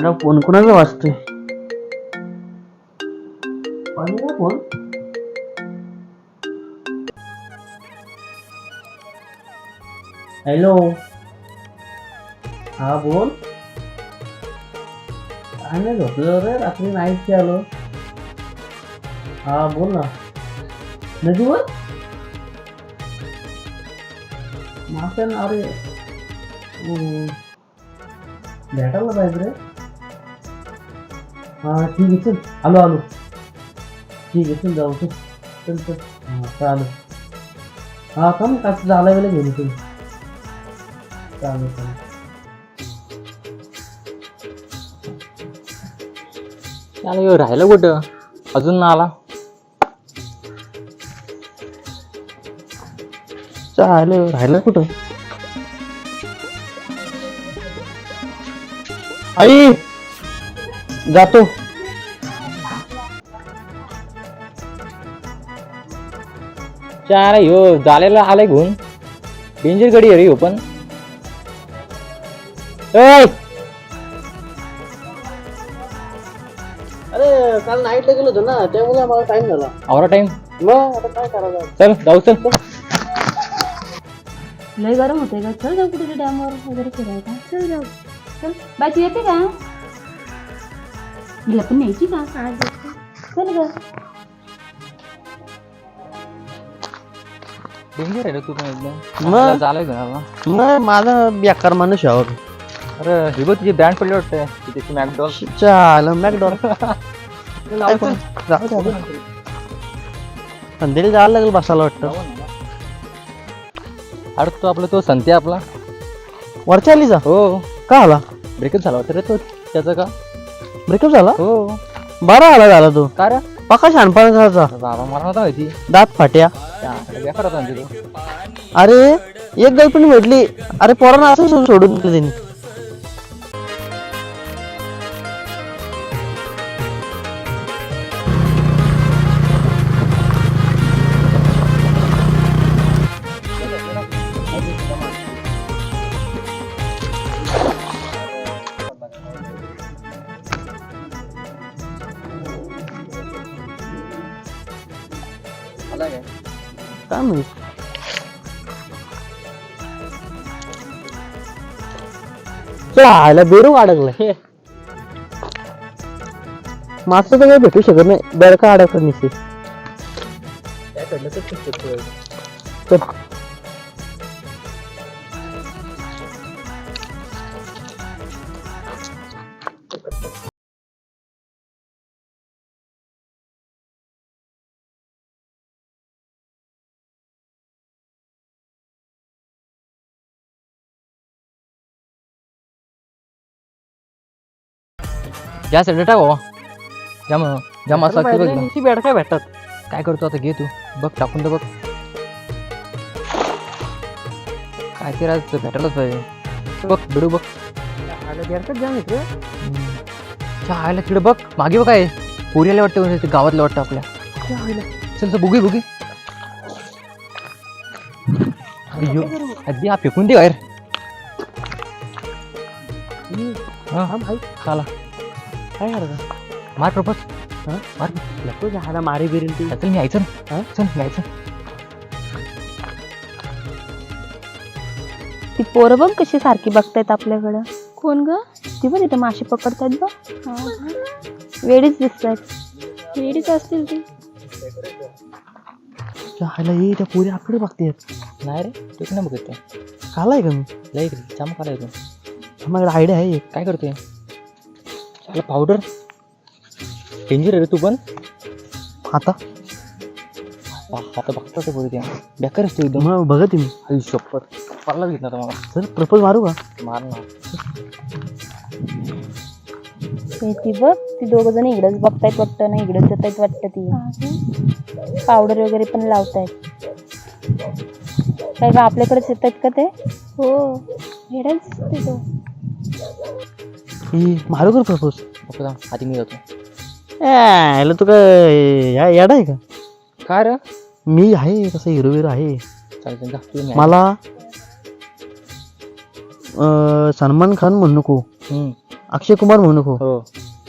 आता फोन कुणाचा वाजतोय? कोणाचा फोन? हॅलो? हा बोल. काय नाही झोपलो रे रात्री नाईटची आलो. हा बोल ना. नदीवर? मासे अरे. भेटायला पाहिजे रे. हा ठीक आहे चल. आलो आलो. ठीक आहे चल जाऊ चल. चल चल. हा चालेल. हा का मग काय झाला वेळेला घेऊन तुम्ही चालेल चालेल. त्याला ह्यो राहिलं कुठं? अजून ना आला. चालेल राहिलं कुठं? आई! जातो. चार ह्यो झालेला आलाय घेऊन. डेंजर गडी आहे रे ह्यो पण. ऐ, अरे काल नाईटला गेलो होतो ना त्यामुळे मला टाइम झाला. आवरा टाइम मग आता काय करायचं? चल जाऊ चल. लय गरम होते का चल जाऊ कुठे डॅमवर वगैरे फिरायला. चल जाऊ. चल. बाकी येते का? हिला पण न्यायची का चल ग डेंजर आहे रे तू पण एकदम मग? आपल्याला झालंय घेऊन आला. नाही माझा बेकार माणूस आहे. अरे ही बघ तुझी ब्रँड पडली वाटते मॅकडॉल चालेल मॅकडॉल जाऊ दे आता. संध्याकाळी जायला लागेल बसायला वाटतं अरे तो आपला तो संत्या आपला वरच्या आली जा हो का आला ब्रेकअप झाला वाटतं रे तो त्याचं का ब्रेकअप झाला? हो. बरा आला झाला तो. का रे? पका शहाणपणा करायचा अरे बाबा मला नव्हता माहिती दात फाट्या. बेकार होता अरे एक गर्लफ्रेंड भेटली. अरे पोरांना असं सोडून दिलं. त्यांनी चायला बेरू अडकलाय मागचं तर काही भेटू शकत नाही. बेडका अडकत निसे साईडला टाक बाबा. जाम जाम असं लागतं बघ एकदम. ती बेडका भेटतात? काय करतो आता घे तू. बघ टाकून तर बघ. काय ते राज भेटायलाच पाहिजे. बघ बिडू बघ. बेडकाच जाम येते आयला तिकडे बघ. मागे बघ काय. पोरीला वाटतं ते गावातलं वाटतं आपल्या. चल तर बुगी बुगी अय्यो अगदी हा फेकून दे बाहेर. हा. चला. काय करायचं मार प्रपोज. हा? मार. लपो झाला मारे बिरेल ती. चल मी यायचं हा? ना चल मी यायचं. ती पोरं बघ कशी सारखी बघतायत आपल्याकडं. कोण ग? ती बघ इथे मासे पकडतात बघ. वेळीच दिसतात. वेळीच असतील ती. ह्याला ये त्या पोरी आपकडे बघते नाही रे तू पण बघत ते. कालाय का मी? लय काढाय तू. माझ्याकडे आयडिया आहे एक. काय करतोय? चला पावडर डेंजर आहे रे तू पण? आता? आता बघता ते बोलते. बेकार असते एकदम. मग बघत मी. आई शपथ. पार्लर घेतला मला सर प्रपोज मारू का? मार ना. ती बघ ती दोघं जण इकडेच बघतायत वाटतं ना इकडेच येत आहेत वाटतं ती. पावडर वगैरे पण लावतायत. काय का आपल्याकडेच येत आहेत का ते? हो. दिसते तो. मारू का प्रपोज बघ जा, आधी मी जातो. याला तू काय या येडा आहे का? काय रे? मी आहे कसं हिरो हिरो आहे. चालतं जा तू मी मला अं, सलमान खान म्हणू नको. हम्म. अक्षय कुमार म्हणू नको. हो.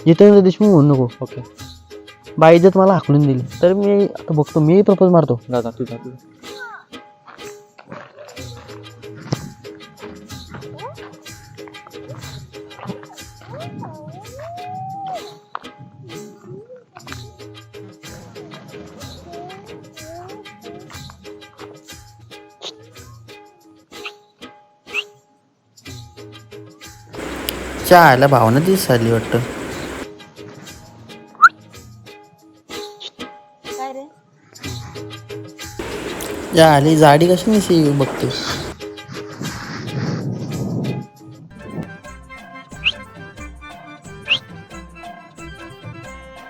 जितेंद्र देशमुख म्हणू नको. ओके. बाई जर मला हाकलून दिली. तर मी आता बघतो मी प्रपोज मारतो. जा जा तू जा तू चहाला भावना दिसाली वाटतं. काय रे? या आली जाडी कशी नशी बघते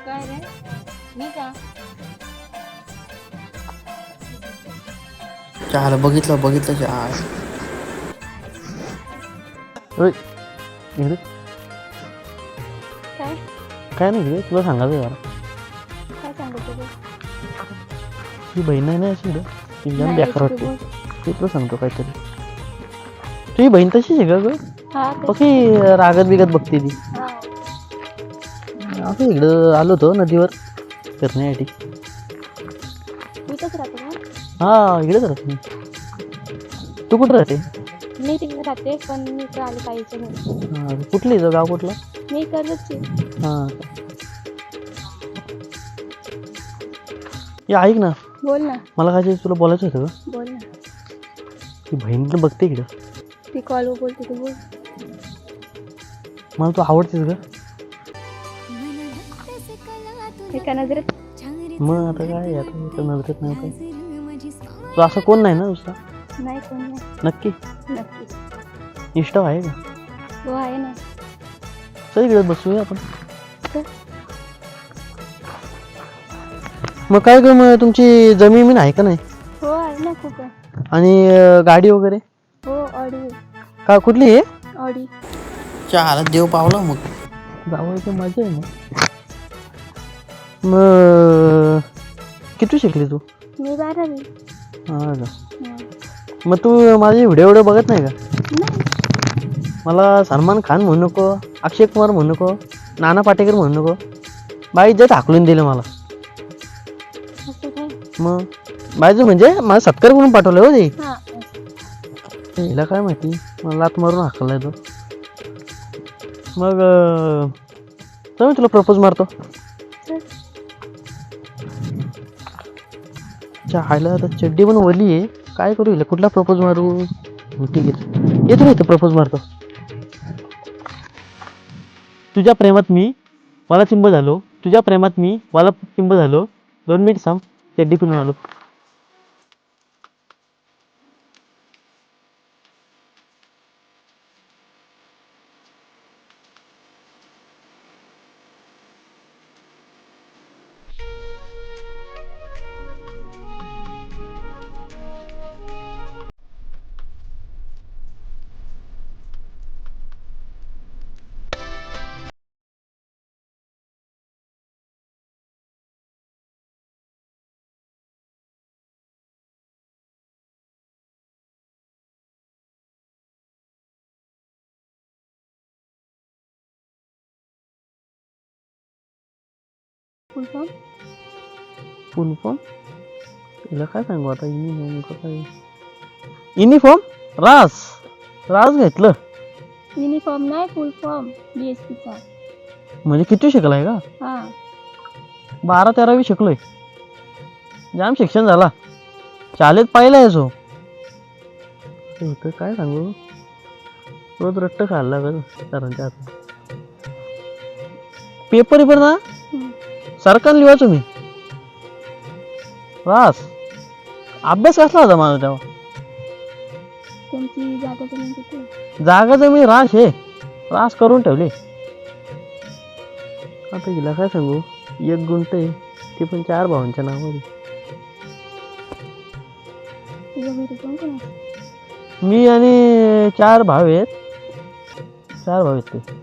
काय रे? मी का? चहाला बघितलं बघितलं चहा. इकडे काय काय नाही तुला सांगायचं यार काय सांगत ही बहीण आहे ना अशी ती नाही, बेकार वाटते. ते तुला सांगतो काहीतरी तुझी बहीण तशीच आहे का ग रागत बिगत बघते ती. असं इकडं आलो होतो नदीवर फिरण्यासाठी हा इकडेच राहते तू कुठं राहते मी तिकडे राहते पण मी इकडे आले पाहिजे नाही हा, कुठली इथं गाव कुठलं? मी करतच आहे. हा. ये ऐक ना. बोल ना. मला काय तुला बोलायचं होतं का? बोल ना. ती बहीण पण बघते इकडं. ती कॉल बोलते तू बोल. मला तू आवडतेस का हे का नजरेत. मग आता काय आता नजरेत नाही काय? तू असं कोण नाही ना दुसरा नाही कोण नाही. नक्की? नक्की इष्ट आहे का? हो आहे ना. चल इकडे बसूया आपण. चल. मग काय ग मग तुमची जमीन बिमीन आहे का नाही? हो आहे ना खूप आहे आणि अं, गाडी वगैरे? हो ऑडी. का कुठली आहे ऑडी. चहाला देव पावला मग. जावळचं मजा आहे मग मग किती शिकली तू? मी बारावी. हा का हा. मग तू माझे व्हिडिओ व्हिडिओ बघत नाही का? मला सलमान खान म्हणू नको अक्षय कुमार म्हणू नको नाना पाटेकर म्हणू नको. बाई जे टाकलून दिलं मला. मग बायजू म्हणजे मला सत्कार करून पाठवलं हो ते. हिला काय माहिती? मला लात मारून हाकलाय तो. मग अं, चल मी तुला प्रपोज मारतो. चहायला आता चड्डी पण ओली आहे. काय करू इला? कुठला प्रपोज मारू? ठीक आहे. येतो ना प्रपोज मारतो. तुझ्या प्रेमात मी मला चिंब झालो. तुझ्या प्रेमात मी मला चिंब झालो. दोन मिनिट थांब. चड्डी डिपून आलो. फॉर्म फुल फॉर्म तिला काय सांगू आता? युनिफॉर्म का काय? युनिफॉर्म रास रास घेतलं. युनिफॉर्म नाही फुल फॉर्म एस सीचा म्हणजे किती शिकलाय का? हा. बारा तेरावी शिकलोय. जाम शिक्षण झाला. शाळेत पाहिलाय सो इथं काय सांगू? रोज रट्ट खायला लागत सरांच्या हात पेपर पेपर ना. सरकार लिवायचो मी रास अभ्यास कसला होता माझा तेव्हा? त्यांची जागा जमीन किती जागा जमीन रास हे. रास करून ठेवले. आता हिला काय सांगू? एक गुंट आहे. ते पण चार भावांच्या नावावर आहे. तुझ्या घरी कोण कोण आहे? मी आणि चार भाव आहेत. चार भाव आहेत ते.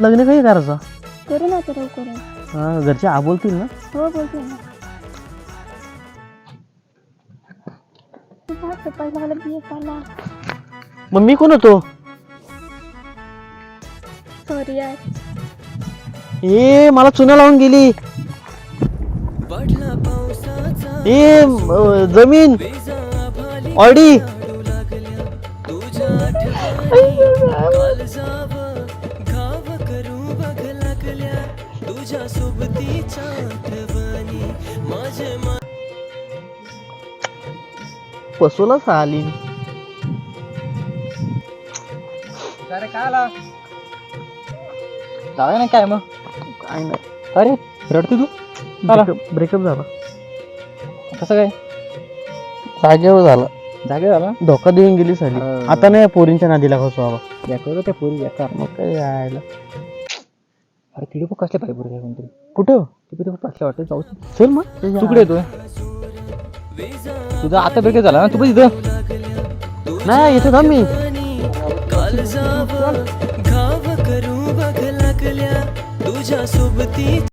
लग्न काही करायचं? करू ना तर करू हा घरचे आ बोलतील ना? हो बोलतो ना. पहिला मला बी एस आला. मग मी कोण होतो? सॉरी यार. ए मला चुना लावून गेली. ए म- जमीन. ऑडी. पसोला आली. अरे काय आला? जाऊया ना काय मग? काय नाही. अरे रडते तू? ब्रेकअप ब्रेकअप झाला. कसं काय? जागेवर झाला. जागे झाला? धोका देऊन गेली साली. हा. आता नाही पोरींच्या नादीला कसो बाबा. बेकार त्या पोरी बेकार. मग काय यायला? अरे तिथे खूप कसले पाहिजे पोरी कोणतरी? कुठं? कसले वाटतं जाऊ चल मग तू कुठे येतोय तुझा आता ब्रेक झाला ना तू पण इथं. नाही येतो थांब मी. घाव करू बघ लागल्या तुझ्या सोबती